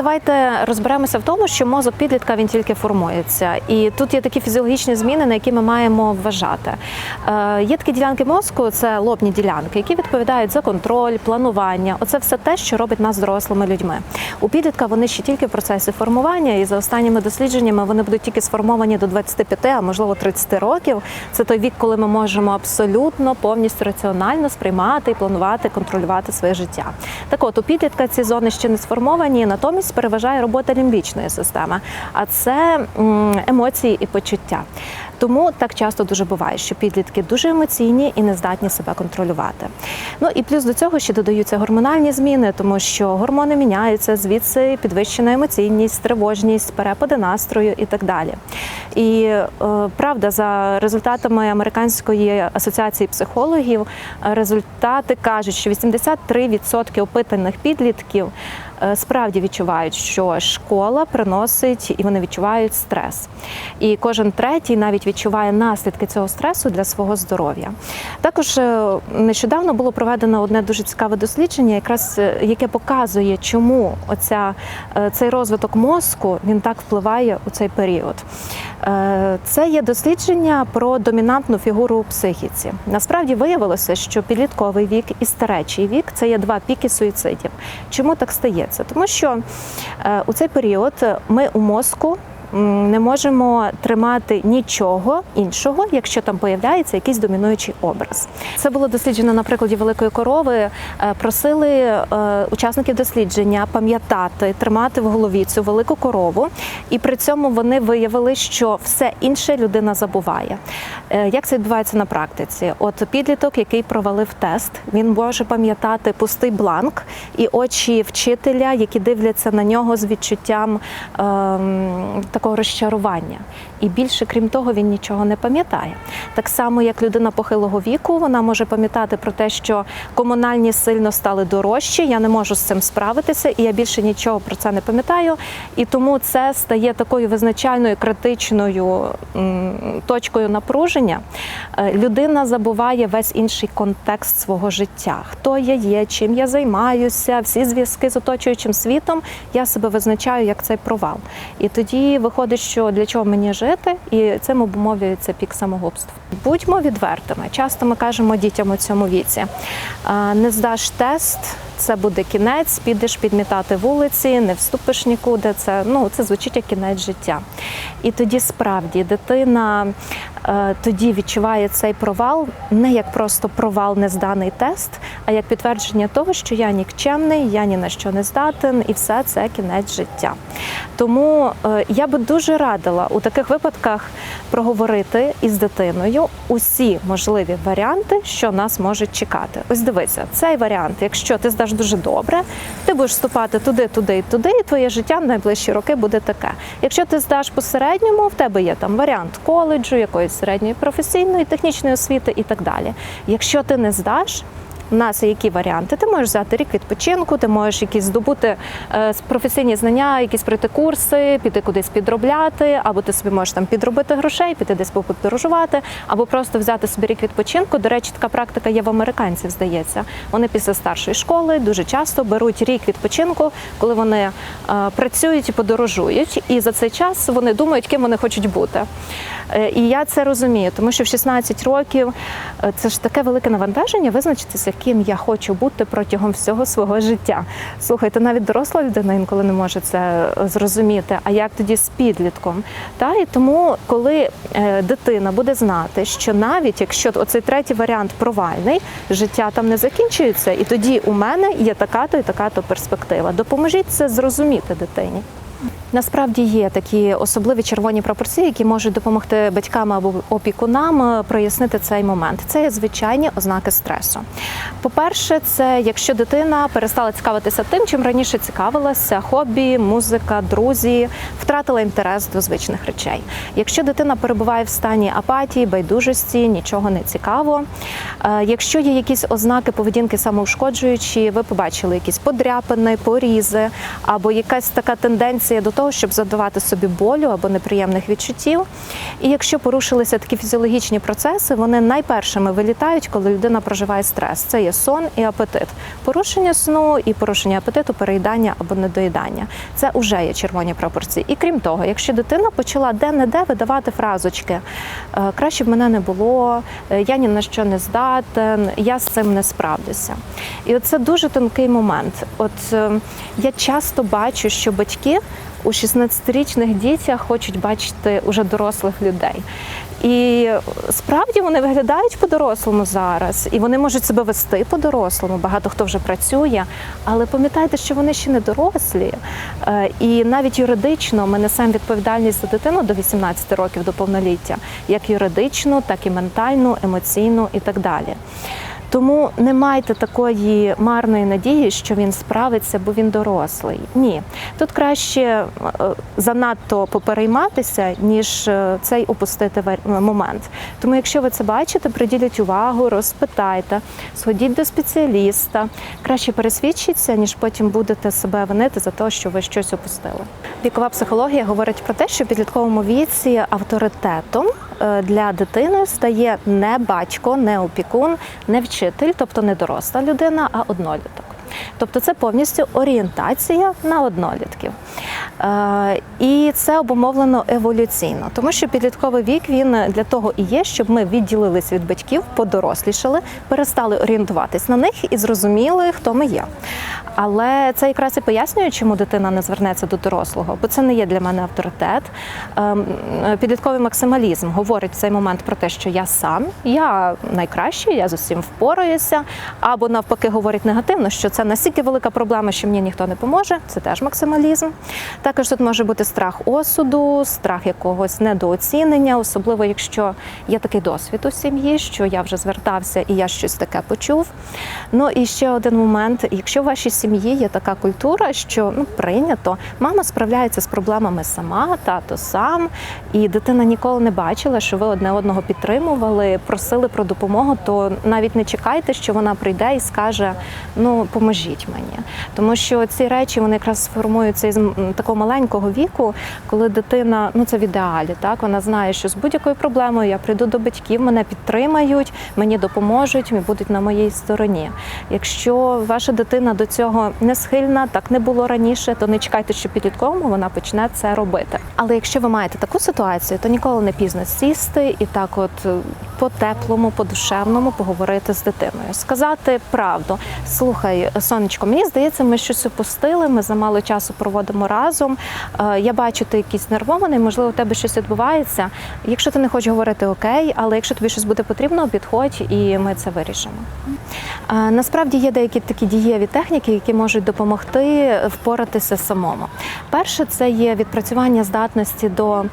давайте розберемося в тому, що мозок підлітка він тільки формується, і тут є такі фізіологічні зміни, на які ми маємо вважати. Е, є такі ділянки мозку, це лобні ділянки, які відповідають за контроль, планування. Оце все те, що робить нас дорослими людьми. У підлітка вони ще тільки в процесі формування, і за останніми дослідженнями вони будуть тільки сформовані до 25, а можливо 30 років. Це той вік, коли ми можемо абсолютно повністю раціонально сприймати і планувати, контролювати своє життя. Так от у підлітка ці зони ще не сформовані, натомість переважає робота лімбічної системи, а це емоції і почуття. Тому так часто дуже буває, що підлітки дуже емоційні і не здатні себе контролювати. Ну і плюс до цього ще додаються гормональні зміни, тому що гормони міняються, звідси підвищена емоційність, тривожність, перепади настрою і так далі. І е, правда, за результатами американської асоціації психологів, результати кажуть, що 83% опитаних підлітків справді відчувають, що школа приносить і вони відчувають стрес. І кожен третій навіть відчуває наслідки цього стресу для свого здоров'я. Також е, нещодавно було проведено одне дуже цікаве дослідження, якраз е, яке показує, чому оця, е, цей розвиток мозку він так впливає у цей період. Е, Це є дослідження про домінантну фігуру у психіці. Насправді виявилося, що підлітковий вік і старечий вік це є два піки суїцидів. Чому так стається? Тому що е, у цей період ми у мозку. Не можемо тримати нічого іншого, якщо там появляється якийсь домінуючий образ. Це було досліджено на прикладі великої корови. Е, Просили е, учасників дослідження пам'ятати, тримати в голові цю велику корову, і при цьому вони виявили, що все інше людина забуває. Е, Як це відбувається на практиці? От підліток, який провалив тест, він може пам'ятати пустий бланк і очі вчителя, які дивляться на нього з відчуттям ем, такого розчарування. І більше, крім того, він нічого не пам'ятає. Так само, як людина похилого віку, вона може пам'ятати про те, що комунальні сильно стали дорожчі, я не можу з цим справитися, і я більше нічого про це не пам'ятаю. І тому це стає такою визначальною критичною точкою напруження. Е, Людина забуває весь інший контекст свого життя. Хто я є, чим я займаюся, всі зв'язки з оточуючим світом. Я себе визначаю як цей провал. І тоді виходить, що для чого мені жити, і цим обумовлюється пік самогубств. Будьмо відвертими. Часто ми кажемо дітям у цьому віці: не здаш тест. Це буде кінець, підеш підмітати вулиці, не вступиш нікуди. Це ну це звучить як кінець життя. І тоді справді дитина е, тоді відчуває цей провал не як просто провал незданий тест, а як підтвердження того, що я нікчемний, я ні на що не здатен, і все це кінець життя. Тому е, я би дуже радила у таких випадках проговорити із дитиною усі можливі варіанти, що нас можуть чекати. Ось дивися, цей варіант, якщо ти здаш дуже добре, ти будеш вступати туди, туди і туди, і твоє життя в найближчі роки буде таке. Якщо ти здаш по середньому, в тебе є там варіант коледжу, якоїсь середньої професійної, технічної освіти і так далі. Якщо ти не здаш, у нас є які варіанти? Ти можеш взяти рік відпочинку, ти можеш якісь здобути е, професійні знання, якісь пройти курси, піти кудись підробляти, або ти собі можеш там підробити грошей, піти десь поподорожувати, або просто взяти собі рік відпочинку. До речі, така практика є в американців, здається. Вони після старшої школи дуже часто беруть рік відпочинку, коли вони е, працюють і подорожують, і за цей час вони думають, ким вони хочуть бути. Е, І я це розумію, тому що в 16 років це ж таке велике навантаження визначитися, ким я хочу бути протягом всього свого життя. Слухайте, навіть доросла людина інколи не може це е, зрозуміти. А як тоді з підлітком? Та і тому, коли е, дитина буде знати, що навіть якщо оцей третій варіант провальний, життя там не закінчується, і тоді у мене є така-то і така-то перспектива. Допоможіть це зрозуміти дитині. Насправді є такі особливі червоні прапорці, які можуть допомогти батькам або опікунам прояснити цей момент. Це є звичайні ознаки стресу. По-перше, це якщо дитина перестала цікавитися тим, чим раніше цікавилася, хобі, музика, друзі, втратила інтерес до звичних речей. Якщо дитина перебуває в стані апатії, байдужості, нічого не цікаво. Е, Якщо є якісь ознаки поведінки самоушкоджуючі, ви побачили якісь подряпини, порізи або якась така тенденція до того, того, щоб задавати собі болю або неприємних відчуттів. І якщо порушилися такі фізіологічні процеси, вони найпершими вилітають, коли людина проживає стрес. Це є сон і апетит. Порушення сну і порушення апетиту, переїдання або недоїдання. Це вже є червоні пропорції. І крім того, якщо дитина почала де-не-де видавати фразочки, «Е, краще б мене не було, е, я ні на що не здатен, я з цим не справлюся. І це дуже тонкий момент. От е, я часто бачу, що батьки у 16-річних дітях хочуть бачити уже дорослих людей. І справді вони виглядають по-дорослому зараз, і вони можуть себе вести по-дорослому. Багато хто вже працює, але пам'ятайте, що вони ще не дорослі. Е, І навіть юридично ми несемо відповідальність за дитину до 18 років до повноліття, як юридичну, так і ментальну, емоційну і так далі. Тому не майте такої марної надії, що він справиться, бо він дорослий. Ні, тут краще е, занадто поперейматися, ніж е, цей опустити вар- момент. Тому, якщо ви це бачите, приділіть увагу, розпитайте, сходіть до спеціаліста. Краще пересвідчіться, ніж потім будете себе винити за те, що ви щось опустили. Вікова психологія говорить про те, що в підлітковому віці авторитетом е, для дитини стає не батько, не опікун, не вчитель, тобто не доросла людина, а одноліток. Тобто це повністю орієнтація на однолітків. Е, І це обумовлено еволюційно, тому що підлітковий вік він для того і є, щоб ми відділились від батьків, подорослішали, перестали орієнтуватись на них і зрозуміли, хто ми є. Але це якраз і пояснює, чому дитина не звернеться до дорослого, бо це не є для мене авторитет. Ем, Підлітковий максималізм говорить в цей момент про те, що я сам, я найкращий, я з усім впораюся. Або навпаки говорить негативно, що це настільки велика проблема, що мені ніхто не поможе. Це теж максималізм. Також тут може бути страх осуду, страх якогось недооцінення, особливо якщо є такий досвід у сім'ї, що я вже звертався і я щось таке почув. Ну і ще один момент: якщо в вашій сім'ї є така культура, що ну прийнято, мама справляється з проблемами сама, тато сам, і дитина ніколи не бачила, що ви одне одного підтримували, просили про допомогу, то навіть не чекайте, що вона прийде і скаже: ну поможіть мені. Тому що ці речі вони якраз формуються із такого маленького віку, коли дитина, ну це в ідеалі, так вона знає, що з будь-якою проблемою я прийду до батьків, мене підтримають, мені допоможуть, будуть на моїй стороні. Якщо ваша дитина до цього не схильна, так не було раніше, то не чекайте, що підлітковому вона почне це робити. Але якщо ви маєте таку ситуацію, то ніколи не пізно сісти і так, от е, по-теплому, по-душевному поговорити з дитиною, сказати правду. Слухай, сонечко, мені здається, ми щось упустили. Ми замало часу проводимо разом. Е, Я бачу, ти якийсь нервований, можливо, у тебе щось відбувається. Якщо ти не хочеш говорити, окей, але якщо тобі щось буде потрібно, підходь і ми це вирішимо. Е, Насправді є деякі такі дієві техніки, які можуть допомогти впоратися самому. Перше, це є відпрацювання здатності до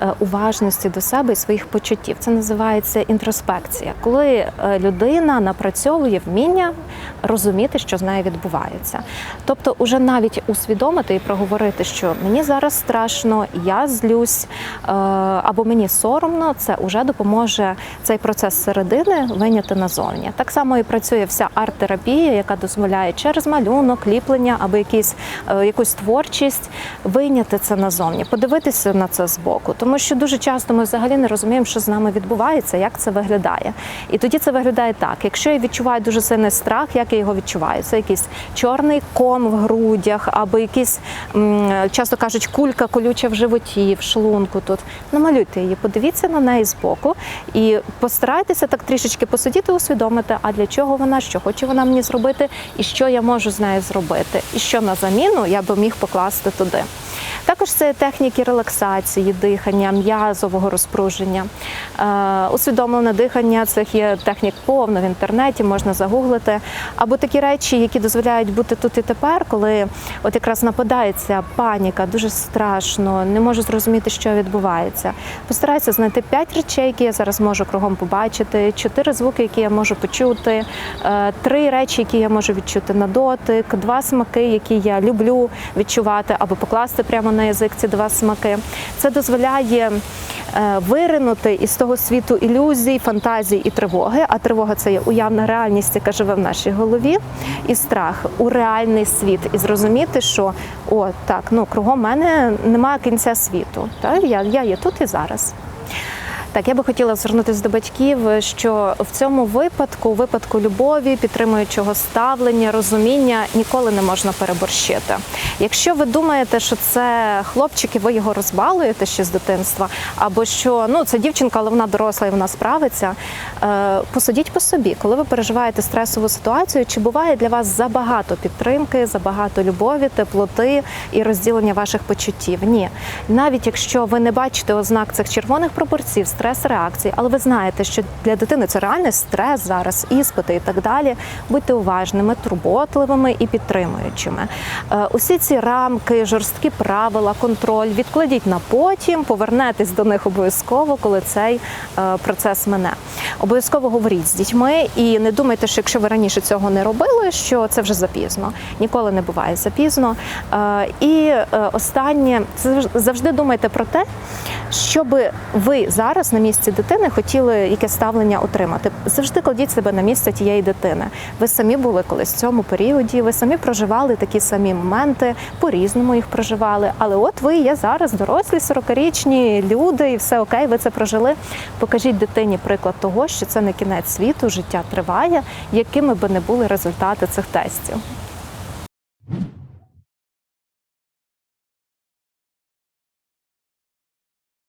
е, уважності до себе і своїх почуттів. Це називається інтроспекція, коли людина напрацьовує вміння розуміти, що з нею відбувається. Тобто, уже навіть усвідомити і проговорити, що мені зараз страшно, я злюсь е, або мені соромно, це вже допоможе цей процес середини виняти назовні. Так само і працює вся арт-терапія, яка дозволяє через малюнок, ліплення або якісь, е, якусь творчість вийняти це назовні, подивитися на це збоку. Тому що дуже часто ми взагалі не розуміємо, що з нами відбувається, як це виглядає. І тоді це виглядає так: якщо я відчуваю дуже сильний страх, як я його відчуваю? Це якийсь чорний ком в грудях, або якийсь, часто кажуть, кулька колюча в животі, в шлунку. Тут намалюйте її, подивіться на неї збоку і постарайтеся так трішечки посидіти, усвідомити, а для чого вона, що хоче вона мені зробити, і що я можу з нею зробити, і що на заміну я би міг покласти туди. Також це техніки релаксації, дихання, м'язового розпруження. Е, усвідомлене дихання цих є технік повно в інтернеті, можна загуглити. Або такі речі, які дозволяють бути тут і тепер, коли от якраз нападається паніка, дуже страшно, не можу зрозуміти, що відбувається. Постараюся знайти п'ять речей, які я зараз можу кругом побачити, чотири звуки, які я можу почути, е, три речі, які я можу відчути на дотик, два смаки, які я люблю відчувати, або покласти прямо на язик ці два смаки. Це дозволяє е, виринути із того світу ілюзій, фантазій і тривоги. А тривога це є уявна реальність, яка живе в нашій голові, і страх у реальний світ, і зрозуміти, що о, так, ну кругом мене немає кінця світу. Та я, я є тут і зараз. Так, я би хотіла звернутися до батьків, що в цьому випадку, випадку любові, підтримуючого ставлення, розуміння ніколи не можна переборщити. Якщо ви думаєте, що це хлопчик і ви його розбалуєте ще з дитинства, або що ну це дівчинка, але вона доросла і вона справиться. е, Посудіть по собі, коли ви переживаєте стресову ситуацію, чи буває для вас забагато підтримки, забагато любові, теплоти і розділення ваших почуттів? Ні, навіть якщо ви не бачите ознак цих червоних пропорцій, стрес-реакцій, але ви знаєте, що для дитини це реальний стрес зараз, іспити і так далі. Будьте уважними, турботливими і підтримуючими. Е, Усі ці рамки, жорсткі правила, контроль відкладіть на потім, повернетесь до них обов'язково, коли цей е, процес мине. Обов'язково говоріть з дітьми і не думайте, що якщо ви раніше цього не робили, що це вже запізно. Ніколи не буває запізно. Е, І е, останнє завжди думайте про те, щоб ви зараз на місці дитини хотіли яке ставлення отримати. Завжди кладіть себе на місце тієї дитини. Ви самі були колись в цьому періоді, ви самі проживали такі самі моменти, по-різному їх проживали. Але от ви є зараз дорослі, 40-річні люди, і все окей, ви це прожили. Покажіть дитині приклад що це не кінець світу, життя триває, якими би не були результати цих тестів.